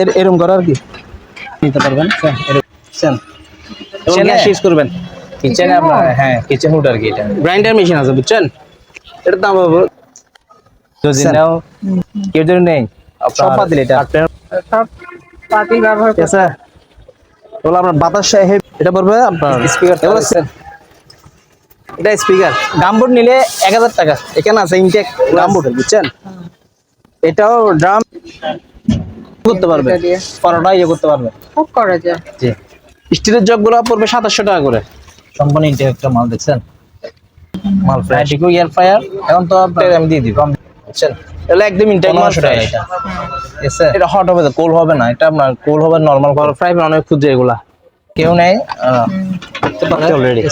এর- এরম করো আর কি? নিতে পারবেন? হ্যাঁ? গ্যাস ইউজ করবেন। কিচেনে আপনার হ্যাঁ কিচেন হুড আর কি এটা? গ্রাইন্ডার মেশিন আছে বুঝছেন? এটার দাম হবে যদি নাও কেউ যদি নেই সব এটা। আপনার সব পাতি ব্যবহার আপনার বাতাস হেভি এটা পড়বে আপনার এগুলো আছে। এটা স্পিকার গামবোর্ড নিলে এক হাজার টাকা। এখানে আছে ইনটেক গামবোর্ড বুঝছেন? এটাও ড্রাম করতে পারবে। পরোটা ইয়ে করতে পারবে। খুব করা যায়। জি। স্টিলের জগগুলো পড়বে সাতাশশো টাকা করে। সম্পূর্ণ ইন্টেক একটা মাল দেখছেন? মাল ফ্রেশ এটিকু এয়ার ফ্রায়ার এখন তো আপনার আমি দিয়ে দিব। বুঝছেন এগুলো একদম ইনটেক মাল টাকা ফ্রাই এটা। এটা হট হবে কোল হবে না। এটা আপনার কোল হবে নর্মাল ফ্রাই প্যান অনেক ক্ষুদ্র এগুলা। কেউ নেই অলরেডি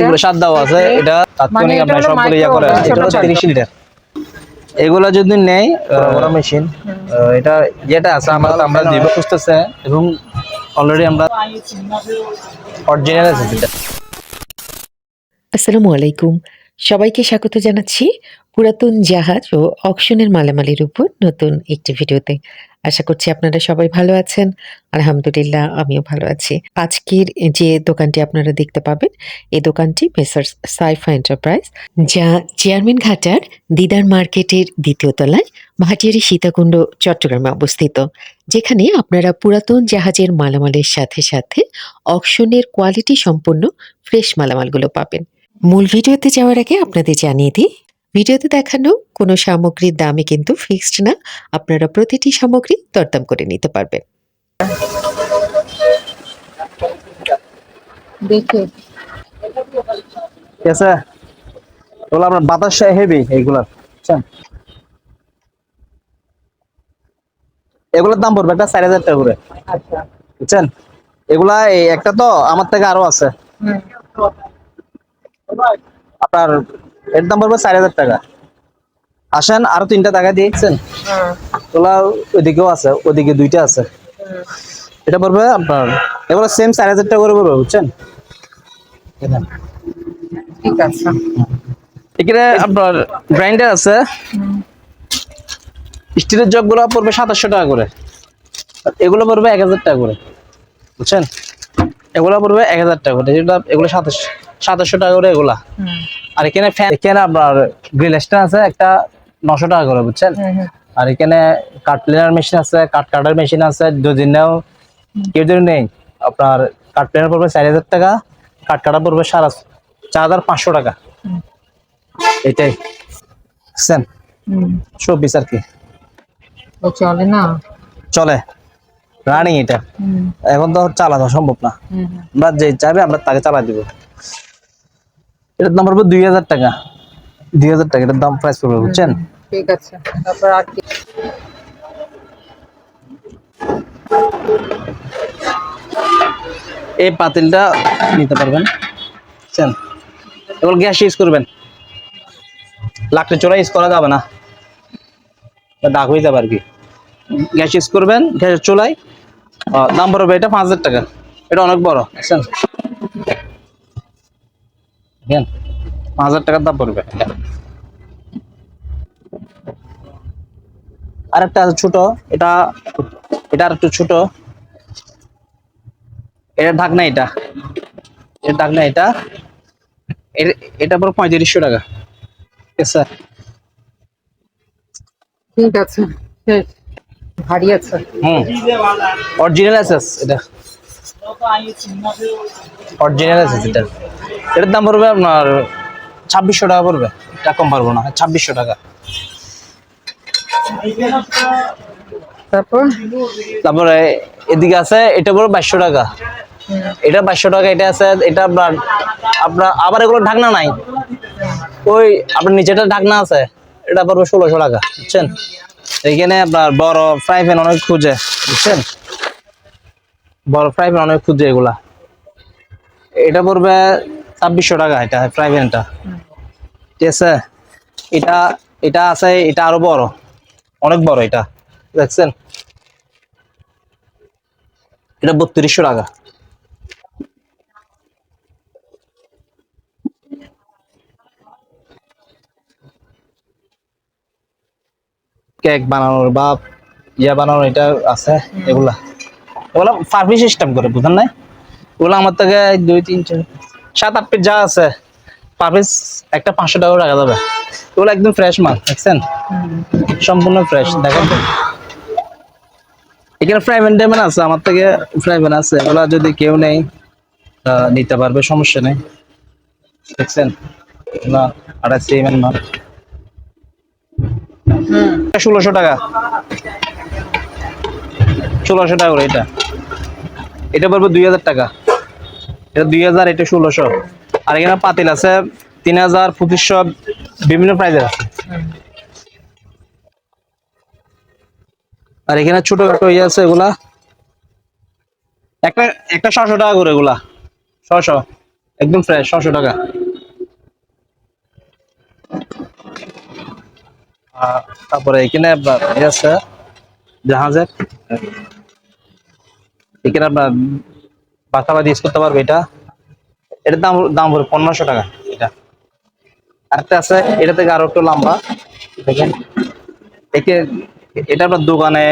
এগুলো সাত দেওয়া আছে। এটা তাৎক্ষণিক এটা আপনার সবগুলো ইয়া করে এটা ছোট ছোট। তিরিশ লিটার। এগুলা যদি নেই বড় মেশিন এটা যেটা আছে আমরা আমরা দিব খুঁজতেছে এবং অলরেডি আমরা অরিজিনাল আছে যেটা। আসসালামু আলাইকুম। সবাইকে স্বাগত জানাচ্ছি পুরাতন জাহাজ ও অকশনের মালামালির উপর নতুন একটি ভিডিওতে। আশা করছি আপনারা সবাই ভালো আছেন। আলহামদুলিল্লাহ, আমিও ভালো আছি। আজকের যে দোকানটি আপনারা দেখতে পাবেন, এই দোকানটি মেসার্স সাইফা এন্টারপ্রাইজ, যা চেয়ারম্যান ঘাটার দিদার মার্কেটের দ্বিতীয় তলায় ভাটিয়ারি সীতাকুণ্ড, চট্টগ্রামে অবস্থিত, যেখানে আপনারা পুরাতন জাহাজের মালামালের সাথে সাথে অকশনের কোয়ালিটি সম্পন্ন ফ্রেশ মালামালগুলো পাবেন। মূল ভিডিওতে যাওয়ার আগে আপনাদের জানিয়ে দিই ভিডিওতে দেখানো কোনো সামগ্রীর দামে কিন্তু ফিক্সড না। আপনারা প্রতিটি সামগ্রী দরদাম করে নিতে পারবেন। দেখে। আপনার বাতাস হেভি এইগুলার এগুলোর দাম পড়বে একটা চার হাজার টাকা করে। আচ্ছা। বুঝছেন? এগুলা এই একটা তো আমার থেকে আরও আছে। হুম। আপনার এর দাম পড়বে চার হাজার টাকা। আসেন আরও তিনটা টাকা দিয়েছেন হুম, এগুলা ওইদিকেও আছে ওইদিকে দুইটা আছে। এটা পড়বে আপনার এগুলো সেম চার হাজার টাকা করে পড়বে বুঝছেন? ঠিক আছে। এখানে আপনার গ্রাইন্ডার আছে। স্টিলের জগগুলো পড়বে সাতাশশো টাকা করে। এগুলো পড়বে এক হাজার টাকা করে বুঝছেন? এগুলো পড়বে এক হাজার টাকা করে যেটা এগুলো সাতাশ সাতাশশো টাকা করে এগুলা। আর এখানে ফ্যান এখানে আপনার গ্রিল স্ট্যান্ড আছে একটা নশো টাকা করে বুঝছেন। আর এখানে কাঠ প্লেনার মেশিন আছে কাঠ কাটার মেশিন আছে যদি নেও। কেউ যদি নেই আপনার কাঠ প্লেনার পড়বে চার হাজার টাকা কাঠ কাটা পড়বে সারা চার হাজার পাঁচশো টাকা। এটাই। বুঝছেন। চব্বিশ আর কি। চলে না? চলে। রানিং এটা। এখন তো চালানো সম্ভব না। আমরা যে চাইবে আমরা তাকে চালাই দিব। এটার দাম পড়বে দুই হাজার টাকা। দুই হাজার টাকা এটার দাম প্রাইস পড়বে বুঝছেন? ঠিক আছে তারপর আর কি। এই পাতিলটা নিতে পারবেন বুঝছেন? এগুলো গ্যাস ইউজ করবেন। লাকড়ি চোরা ইউজ করা যাবে না। দাগ হয়ে যাবে আর কি। গ্যাস ইউজ করবেন গ্যাসের চুলাই আহ, দাম পড়বে এটা পাঁচ হাজার টাকা। এটা অনেক বড় বুঝছেন? দেখেন পাঁচ হাজার টাকার দাম পড়বে। আর একটা ছোট এটা এটা আর একটু ছোট। এটা ঢাকনা এটা। এটা ঢাকনা এটা। এটা পুরো পঁয়ত্রিশশো টাকা। ঠিক আছে ঠিক আছে। ভারী আছে। হুম। অরিজিনাল আছে এটা। অরিজিনাল আছে এটা এটার দাম পড়বে আপনার ছাব্বিশশো টাকা পড়বে। এটা কম পারব না ছাব্বিশশো টাকা। তারপর? তারপরে এদিকে আছে এটা পড়বে বাইশশো টাকা। এটা বাইশশো টাকা এটা আছে এটা আপনার আপনার আবার এগুলো ঢাকনা নাই। ওই আপনার নিচেটা ঢাকনা আছে এটা পড়বে ষোলোশো টাকা বুঝছেন? এইখানে আপনার বড় ফ্রাই প্যান অনেক খুঁজে বুঝছেন? বড় ফ্রাই প্যান অনেক খুঁজে এগুলা। এটা পড়বে ছাব্বিশশো টাকা এটা ফ্রাই প্যানটা ঠিক আছে? এটা এটা আছে, এটা আরও বড়। অনেক বড় এটা। দেখছেন? এটা বত্রিশশো টাকা। কেক বানানোর বা ইয়া বানানোর এটা আছে, এগুলা। এগুলা পারফি সিস্টেম করে বুঝেন নাই? এগুলো আমার থেকে দুই তিন চার সাত আট পিস যা আছে পার পিস একটা পাঁচশো টাকা রাখা যাবে। ওগুলো একদম ফ্রেশ মাল দেখছেন? সম্পূর্ণ ফ্রেশ দেখেন এখানে ফ্রাই প্যান টেমেন আছে আমার থেকে ফ্রাই প্যান আছে এগুলা যদি কেউ নেই নিতে পারবে সমস্যা নেই। দেখছেন? এগুলা আড়াই সিমেন্ট মাল। ষোলোশো টাকা। ষোলোশো টাকা করে এটা। এটা পড়বে দুই হাজার টাকা। এটা দুই হাজার, এটা ষোলোশো। আর এখানে পাতিল আছে, তিন হাজার, পঁচিশশো, বিভিন্ন প্রাইজের আছে। আর এখানে ছোটখাটো ইয়ে আছে এগুলা। একটা একটা ছশো টাকা করে এগুলা। ছশো একদম ফ্রেশ ছশো টাকা। তারপরে এখানে ইয়ে আছে, জাহাজের। এখানে আপনার বাসাবাদি ইউজ করতে পারবে এটা। এটার দাম দাম পড়বে পনেরোশো টাকা এটা। আরেকটা আছে, এটা থেকে আরও একটু লম্বা। দেখেন, একে, এটা আপনার দোকানে,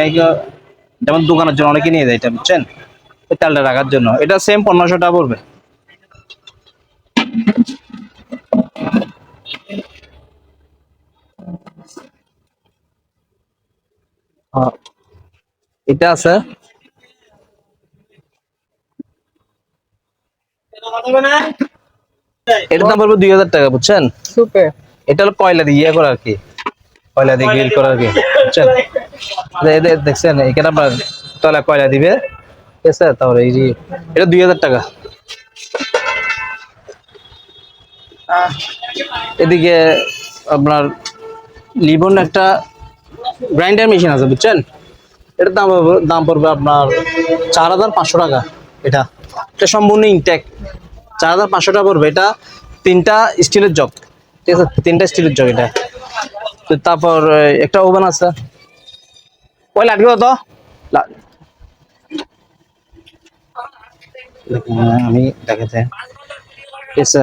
যেমন দোকানের জন্য অনেকে নিয়ে যায় এটা, বুঝছেন? তেলটা রাখার জন্য। এটা সেম পনেরোশো টাকা পড়বে। এটা আছে এটার দাম পড়বে দুই হাজার টাকা বুঝছেন? এটা হলো কয়লা দিয়ে ইয়ে করা আর কি। কয়লা দিয়ে গ্রিল করা আর কি বুঝছেন? দেখছেন এখানে আপনার তলা কয়লা দিবে। ঠিক আছে তারপরে এই যে এটা দুই হাজার টাকা। এদিকে আপনার লিবন একটা গ্রাইন্ডার মেশিন আছে বুঝছেন? এটার দাম দাম পড়বে আপনার চার হাজার পাঁচশো টাকা এটা। এটা সম্পূর্ণ ইনটেক চার হাজার পাঁচশো টাকা পড়বে। এটা তিনটা স্টিলের জগ। ঠিক আছে? তিনটা স্টিলের জগ এটা। তো তারপর একটা ওভেন আছে। ওই লাঠি কত? আমি দেখাতে ঠিক আছে?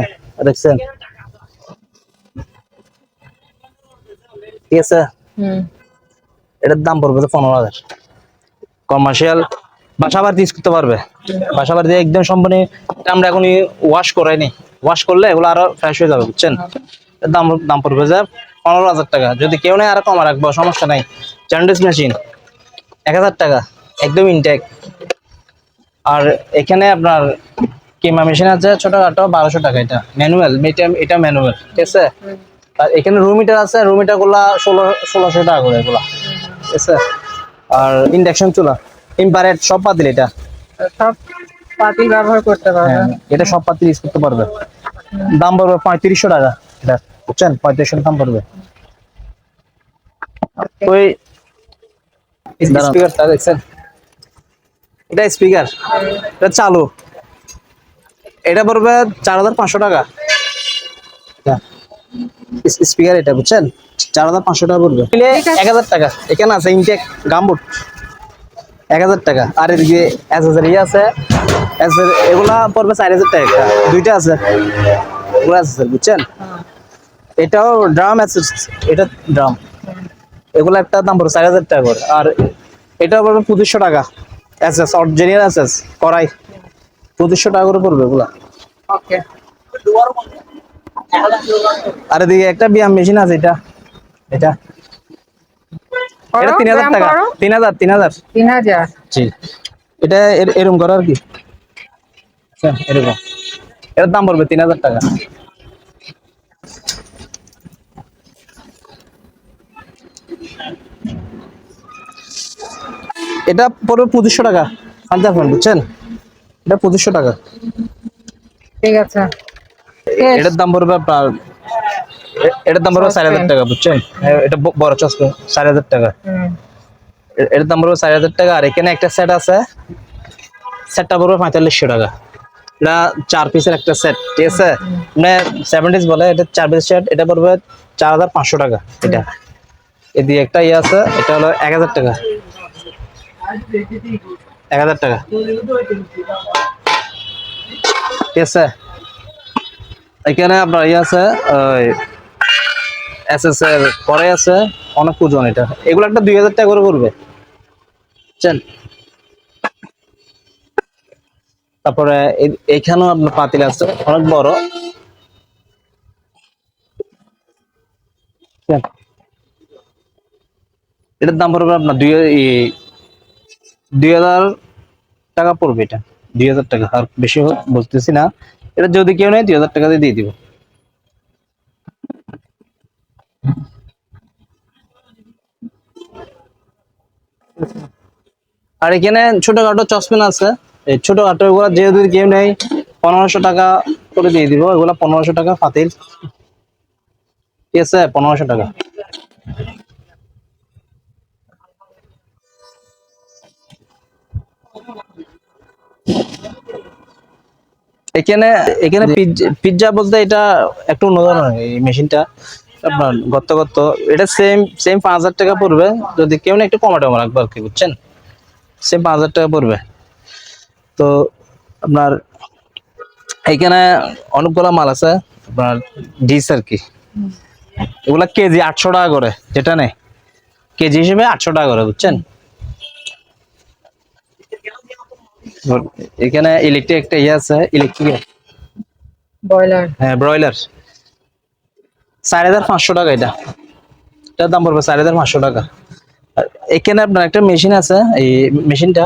দেখছেন? ঠিক আছে? এটার দাম পড়বে তো পনেরো হাজার। কমার্শিয়াল বাসা বাড়িতে ইউজ করতে পারবে। বাসা বাড়িতে একদম সম্পূর্ণ আমরা এখনই ওয়াশ করাইনি ওয়াশ করলে এগুলো আরও ফ্রেশ হয়ে যাবে, বুঝছেন? দাম দাম পড়বে যে পনেরো হাজার টাকা। যদি কেউ নেই আরও কমা রাখব, সমস্যা নাই। চ্যান্ডিস মেশিন এক হাজার টাকা, একদম ইনটেক আর এখানে আপনার কিমা মেশিন আছে ছোটখাটো বারোশো টাকা এটা। ম্যানুয়াল এটা ম্যানুয়াল ঠিক আছে? আর এখানে রুম মিটার আছে রুমগুলা ষোলো, ষোলোশো টাকা করে এগুলা, ঠিক আছে? আর ইন্ডাকশন চুলা ইম্পারেট সব পাতিল এটা। সব পাতি ব্যবহার করতে পারবে। হ্যাঁ, এটা সব ইউজ করতে পারবে। দাম পড়বে পঁয়ত্রিশশো টাকা। এটা বুঝছেন? পঁয়ত্রিশশো দাম পড়বে। ওই স্পিকারটা দেখছেন? এটা স্পিকার এটা চালু। এটা পড়বে চার হাজার পাঁচশো টাকা। স্পিকার এটা বুঝছেন? চার হাজার পাঁচশো টাকা পড়বে। এক হাজার টাকা। এখানে আছে ইনটেক গামবুট। এক হাজার টাকা। আর এদিকে অ্যাসেসরি আছে। Accessory- এগুলা পড়বে চার হাজার টাকা। দুইটা আছে। এগুলো আছে বুঝছেন? এটাও ড্রাম আছে এটা ড্রাম এগুলো একটা দাম পড়বে চার হাজার টাকা করে। আর এটা পড়বে পঁচিশশো টাকা। অ্যাসেস অরিজিনাল অ্যাসেস করাই পঁচিশশো টাকা করে পড়বে এগুলা। আর এদিকে একটা ব্যায়াম মেশিন আছে এটা। এটা। এটা তিন হাজার টাকা। তিন হাজার তিন হাজার। তিন হাজার। জি। এটা এরকম করা আর কি। হ্যাঁ, এরকম। এর দাম পড়বে তিন হাজার টাকা। এটা পড়বে পঁচিশশো টাকা। পাঞ্জাব ফোন বুঝছেন? এটা পঁচিশশো টাকা। ঠিক আছে। এটার দাম পড়বে আপনার এটার দাম পড়বে চার হাজার টাকা বুঝছেন? এটা বড় চশমা চার হাজার টাকা। এটার দাম পড়বে চার হাজার টাকা আর এখানে একটা সেট আছে। সেটটা পড়বে পঁয়তাল্লিশশো টাকা। এটা চার পিসের একটা সেট ঠিক আছে? মানে সেভেন ডিস বলে এটা চার পিসের সেট এটা পড়বে চার হাজার পাঁচশো টাকা এটা। এদিকে একটা ইয়ে আছে এটা হলো এক হাজার টাকা। এক হাজার টাকা। ঠিক আছে? এখানে আপনার ইয়ে আছে ওই এস এস এর পরে আছে অনেক ওজন এটা। এগুলো একটা দুই হাজার টাকা করে পড়বে। বুঝছেন? তারপরে এখানেও আপনার পাতিল আছে, অনেক বড়। এটার দাম পড়বে আপনার দুই দুই হাজার টাকা পড়বে এটা। দুই হাজার টাকা, আর বেশি বলতেছি না। এটা যদি কেউ নেয়, দুই হাজার টাকা দিয়ে দিয়ে দিব। আর এখানে ছোটখাটো চশমেন আছে। এই ছোটখাটো এগুলো যেহেতু কেউ নেই পনেরোশো টাকা করে দিয়ে দিব। এগুলা পনেরোশো টাকা ফাতিল। ঠিক আছে পনেরোশো টাকা। এখানে এখানে পিৎজা বলতে এটা একটু অন্য ধরনের এই মেশিনটা আপনার গত গত এটা সেম সেম পাঁচ হাজার টাকা পড়বে। যদি কেউ না একটু কমাটে রাখব আর কি বুঝছেন? সেম পাঁচ হাজার টাকা পড়বে। তো আপনার এখানে অনেকগুলো মাল আছে আপনার ডিস আর কি। এগুলা কেজি আটশো টাকা করে যেটা নেই। কেজি হিসেবে আটশো টাকা করে বুঝছেন? এখানে ইলেকট্রিক একটা ইয়ে আছে ইলেকট্রিক ব্রয়লার হ্যাঁ ব্রয়লার চার হাজার পাঁচশো টাকা এটা। এটার দাম পড়বে চার হাজার পাঁচশো টাকা। আর এখানে আপনার একটা মেশিন আছে এই মেশিনটা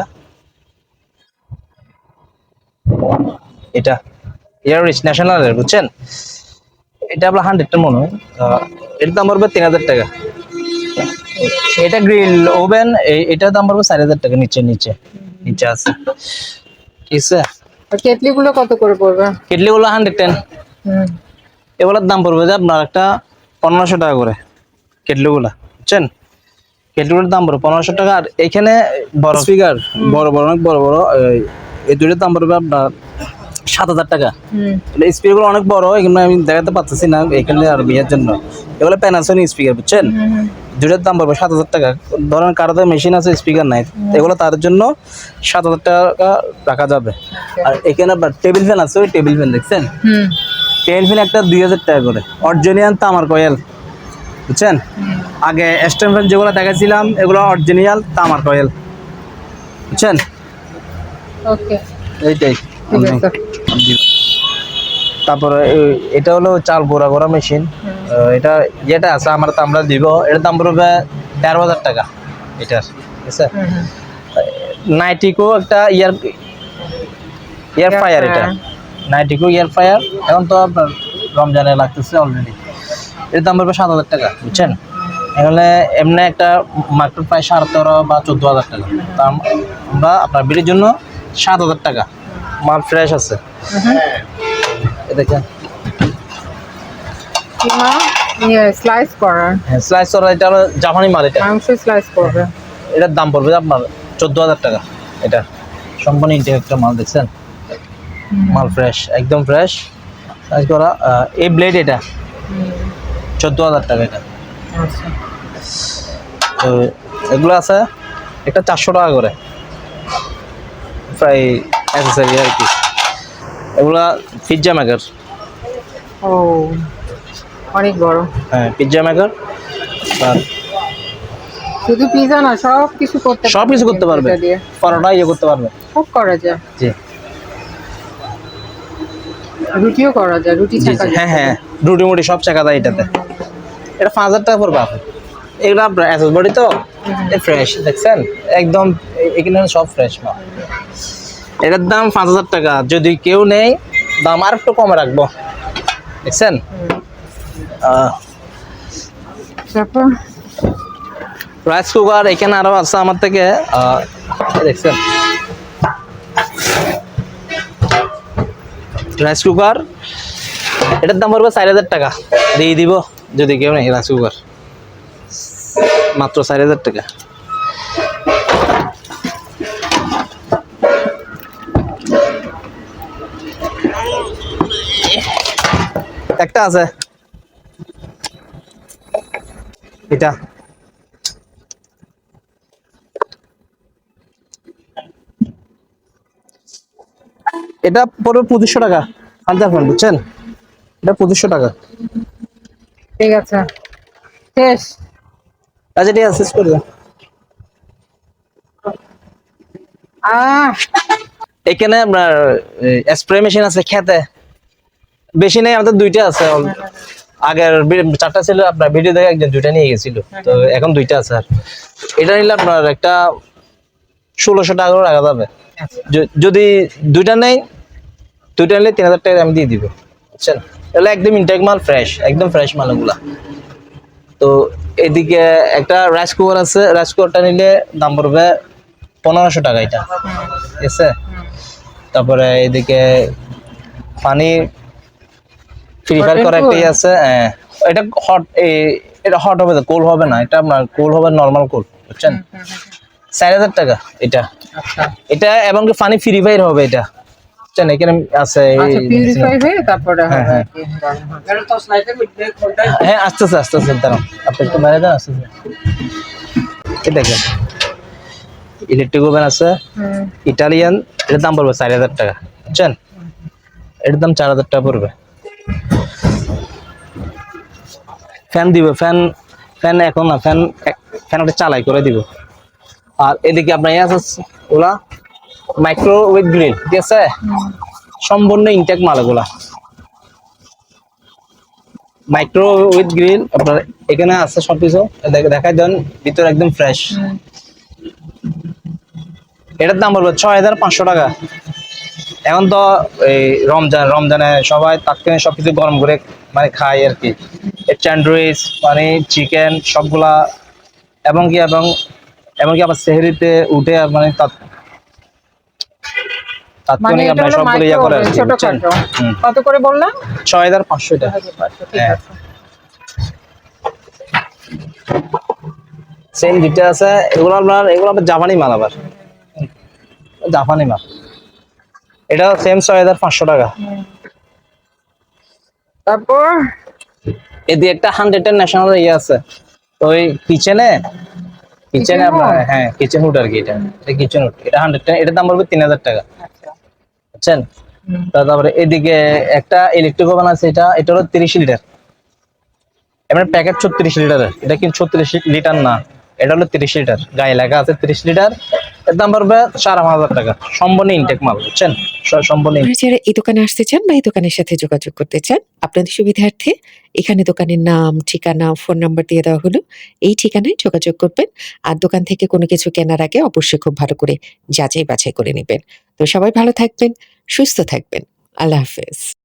এটা। ন্যাশনালের বুঝছেন এটা আপনার হান্ড্রেডটা মনে হয়। এটার দাম পড়বে তিন হাজার টাকা। এটা গ্রিল ওভেন এটার দাম পড়বে চার হাজার টাকা নিচে নিচে। নিচে আছে। ঠিক আছে? আর কেটলি কত করে পড়বে কেটলিগুলো হান্ড্রেড টেন হুম এগুলোর দাম পড়বে যে আপনার একটা পনেরোশো টাকা করে কেটলিগুলা বুঝছেন? কেটলিগুলোর দাম পড়বে পনেরোশো টাকা। আর এখানে বড় স্পিকার বড় বড় অনেক বড় বড় এই- এই দুটোর দাম পড়বে আপনার সাত হাজার টাকা। হুম। স্পিকারগুলো অনেক বড় এগুলো আমি দেখাতে পারতেছি না এখানে আর বিয়ের জন্য। এগুলো প্যানাসোনিক স্পিকার বুঝছেন? হুম দুটোর দাম পড়বে সাত হাজার টাকা। ধরেন কারোতে মেশিন আছে স্পিকার নাই এগুলো তাদের জন্য সাত হাজার টাকা রাখা যাবে। আর এখানে আপনার টেবিল ফ্যান আছে ওই টেবিল ফ্যান দেখছেন? টেবিল একটা দুই হাজার টাকা করে। অরিজিনাল তামার কয়েল বুঝছেন? আগে স্ট্যান্ড ফ্যান যেগুলো দেখাছিলাম এগুলো অরিজিনাল তামার কয়েল বুঝছেন? এইটাই। তারপরে এটা হলো চাল গোড়া গোড়া মেশিন এটা যেটা আছে আমরা তো আমরা দিব এটার দাম পড়বে তেরো হাজার টাকা এটার ঠিক আছে হুম হুম। নাইটিকো একটা ইয়ার ইয়ার ফায়ার এটা। Fryer। নাইটিকো ইয়ার ফায়ার। এখন তো আপনার রমজানে লাগতেছে অলরেডি এর দাম পড়বে সাত হাজার টাকা বুঝছেন? এখানে এমনি একটা মার্কেট প্রায় সাড়ে তেরো বা চোদ্দ হাজার টাকা। তা আম- আমরা আপনার বিড়ির জন্য সাত হাজার টাকা। মাল ফ্রেশ আছে। দেখেন। কিমা ইয়ে স্লাইস করা। হ্যাঁ স্লাইস করা এটা হলো জাপানি মাল এটা। মাংস স্লাইস করবে। এটার দাম পড়বে আপনার চোদ্দ হাজার টাকা। এটা সম্পূর্ণ একটা মাল দেখছেন? মাল ফ্রেশ একদম ফ্রেশ সাইজ করা এই ব্লেড এটা। চোদ্দ হাজার টাকা এটা। আচ্ছা। তো এগুলো আছে একটা চারশো টাকা করে। প্রায় অ্যাক্সেসরি আর কি। এগুলা পিৎজা মেকার ও অনেক বড়। হ্যাঁ পিৎজা মেকার আর শুধু পিজা না সব কিছু করতে সব কিছু করতে পারবে। পরোটা ইয়ে করতে পারবে। সব করা যায়। জি। রুটিও করা যায় রুটি ছাকা হ্যাঁ হ্যাঁ। রুটি মুটি সব চাকা দেয় এটাতে। এটা পাঁচ হাজার টাকা পড়বে আপনি এগুলো আপনার অ্যাসেস বডি তো? ফ্রেশ দেখছেন? একদম এখানে সব ফ্রেশ মাল। এটার দাম পাঁচ হাজার টাকা। যদি কেউ নেই দাম আর একটু কমে রাখব। দেখছেন? রাইস কুকার এখানে আরও আছে আমার থেকে। দেখছেন? Rice cooker. এটার দাম পড়বে চার হাজার টাকা। দিয়ে দিব যদি কেউ নেই রাইস কুকার। মাত্র চার হাজার টাকা। একটা আছে। এটা। এটা পড়বে পঁচিশশো টাকা। হাজার ফোন বুঝছেন? এটা পঁচিশশো টাকা। ঠিক আছে। শেষ। আচ্ছা ঠিক আছে শেষ করে এখানে আপনার স্প্রে মেশিন আছে খেতে। বেশি নেই আমাদের দুইটা আছে। আগের চারটা ছিল আপনার ভিডিও দেখে একজন দুইটা নিয়ে গেছিল। তো এখন দুইটা আছে আর। এটা নিলে আপনার একটা ষোলোশো টাকা রাখা যাবে। যদি দুইটা নেই দুইটা নিলে তিন হাজার টাকা আমি দিয়ে দিব বুঝছেন? এগুলো একদম ইনটেক মাল ফ্রেশ একদম ফ্রেশ মাল ওগুলা তো এদিকে একটা রাইস কুকার আছে রাইস কুকারটা নিলে দাম পড়বে পনেরোশো টাকা এটা ঠিক আছে? তারপরে এদিকে পানি ফ্রি ফায়ার করা একটাই আছে হ্যাঁ, এটা হট এটা হট হবে কোল হবে না এটা আপনার কোল হবে নর্মাল কোল বুঝছেন? চার হাজার টাকা এটা। আচ্ছা। এটা এবং কি পানি ফ্রি ফায়ার হবে এটা। বুঝছেন এখানে আছে এই- আচ্ছা পিউরিফাই হয়ে তারপরে হ্যাঁ, হবে। হ্যাঁ। আস্তে আস্তে আস্তে আস্তে দাঁড়ান আপনি একটু বাইরে যান আস্তে আস্তে। দেখেন। ইলেকট্রিক ওভেন আছে। ইটালিয়ান এটার দাম পড়বে চার হাজার টাকা বুঝছেন? এটার দাম চার হাজার টাকা পড়বে। ফ্যান দিব ফ্যান ফ্যান এখন না ফ্যান ফ্যান ওটা চালাই করে দিব। আর এদিকে আপনার ইয়ে আছে ওলা। মাইক্রোওয়েভ গ্রিল ঠিক আছে? সম্পূর্ণ ইনটেক মাল এগুলা মাইক্রোওয়েভ গ্রিল আপনার এখানে আছে সব কিছু দেখ- দেখাই দেন, ভিতরে একদম ফ্রেশ এটার দাম বলব ছয় হাজার পাঁচশো টাকা। এখন তো এই রমজান, রমজানে সবাই তাৎক্ষণিক সবকিছু গরম করে মানে খায় আর কি। স্যান্ডউইচ মানে চিকেন সবগুলা, এবং কি, এবং এমনকি আবার সেহরিতে উঠে মানে তাৎক্ষণিক আপনার সবগুলো ইয়া করে? ছোটখাটো কত করে বললাম? টাকা। হ্যাঁ। সেম যেটা আছে। এগুলো আপনার এগুলো আপনার জাপানি মাল আবার। জাপানি মাল। এটা সেম ছয় হাজার পাঁচশো টাকা। তারপর? এদিকে একটা হান্ড্রেড ন্যাশনাল ইয়ে আছে। ওই কিচেনে কিচেনে আপনার হ্যাঁ কিচেন হুড আর কি এটা। এটা কিচেন হুড এটা হান্ড্রেড এটার দাম পড়বে তিন হাজার টাকা। বুঝছেন? তারপরে এদিকে একটা ইলেকট্রিক ওভেন আছে এটা এটা হলো তিরিশ লিটার এমনি প্যাকেট ছত্রিশ লিটারের এটা কিন্তু ছত্রিশ লিটার না এটা হলো তিরিশ লিটার গায়ে লেখা আছে তিরিশ লিটার এর দাম পড়বে চার হাজার টাকা। সম্পূর্ণ ইনটেক মাল বুঝছেন? সম্পূর্ণ যারা এই দোকানে আসতে চান বা এই দোকানের সাথে যোগাযোগ করতে চান আপনাদের সুবিধার্থে এখানে দোকানের নাম ঠিকানা ফোন নাম্বার দিয়ে দেওয়া হলো। এই ঠিকানায় যোগাযোগ করবেন। আর দোকান থেকে কোনো কিছু কেনার আগে অবশ্যই খুব ভালো করে যাচাই বাছাই করে নেবেন। তো সবাই ভালো থাকবেন সুস্থ থাকবেন। আল্লাহ হাফেজ।